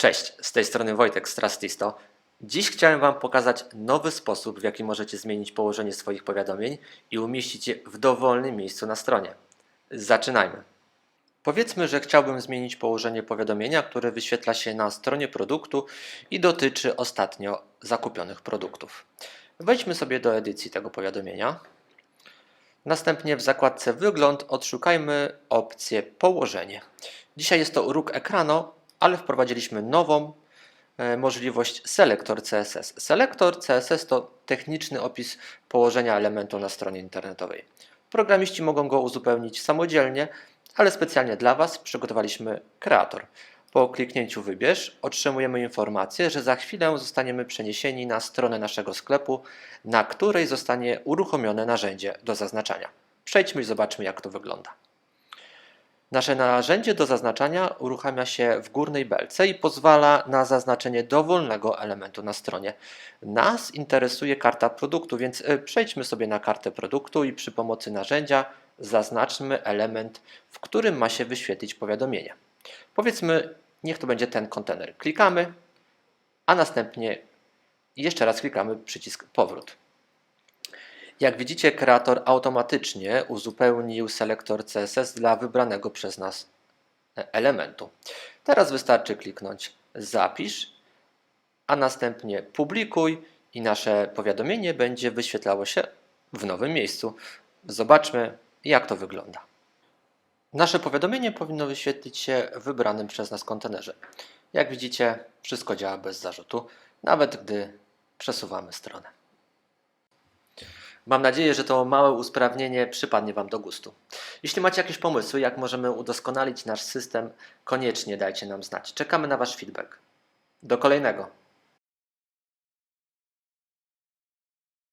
Cześć, z tej strony Wojtek z Trustisto. Dziś chciałem Wam pokazać nowy sposób, w jaki możecie zmienić położenie swoich powiadomień i umieścić je w dowolnym miejscu na stronie. Zaczynajmy. Powiedzmy, że chciałbym zmienić położenie powiadomienia, które wyświetla się na stronie produktu i dotyczy ostatnio zakupionych produktów. Wejdźmy sobie do edycji tego powiadomienia. Następnie w zakładce Wygląd odszukajmy opcję Położenie. Dzisiaj jest to róg ekranu, ale wprowadziliśmy nową e, możliwość Selektor CSS. Selektor CSS to techniczny opis położenia elementu na stronie internetowej. Programiści mogą go uzupełnić samodzielnie, ale specjalnie dla Was przygotowaliśmy kreator. Po kliknięciu Wybierz otrzymujemy informację, że za chwilę zostaniemy przeniesieni na stronę naszego sklepu, na której zostanie uruchomione narzędzie do zaznaczania. Przejdźmy i zobaczmy, jak to wygląda. Nasze narzędzie do zaznaczania uruchamia się w górnej belce i pozwala na zaznaczenie dowolnego elementu na stronie. Nas interesuje karta produktu, więc y, przejdźmy sobie na kartę produktu i przy pomocy narzędzia zaznaczmy element, w którym ma się wyświetlić powiadomienie. Powiedzmy, niech to będzie ten kontener. Klikamy, a następnie jeszcze raz klikamy przycisk powrót. Jak widzicie, kreator automatycznie uzupełnił selektor CSS dla wybranego przez nas elementu. Teraz wystarczy kliknąć Zapisz, a następnie Publikuj i nasze powiadomienie będzie wyświetlało się w nowym miejscu. Zobaczmy, jak to wygląda. Nasze powiadomienie powinno wyświetlić się w wybranym przez nas kontenerze. Jak widzicie, wszystko działa bez zarzutu, nawet gdy przesuwamy stronę. Mam nadzieję, że to małe usprawnienie przypadnie Wam do gustu. Jeśli macie jakieś pomysły, jak możemy udoskonalić nasz system, koniecznie dajcie nam znać. Czekamy na Wasz feedback. Do kolejnego.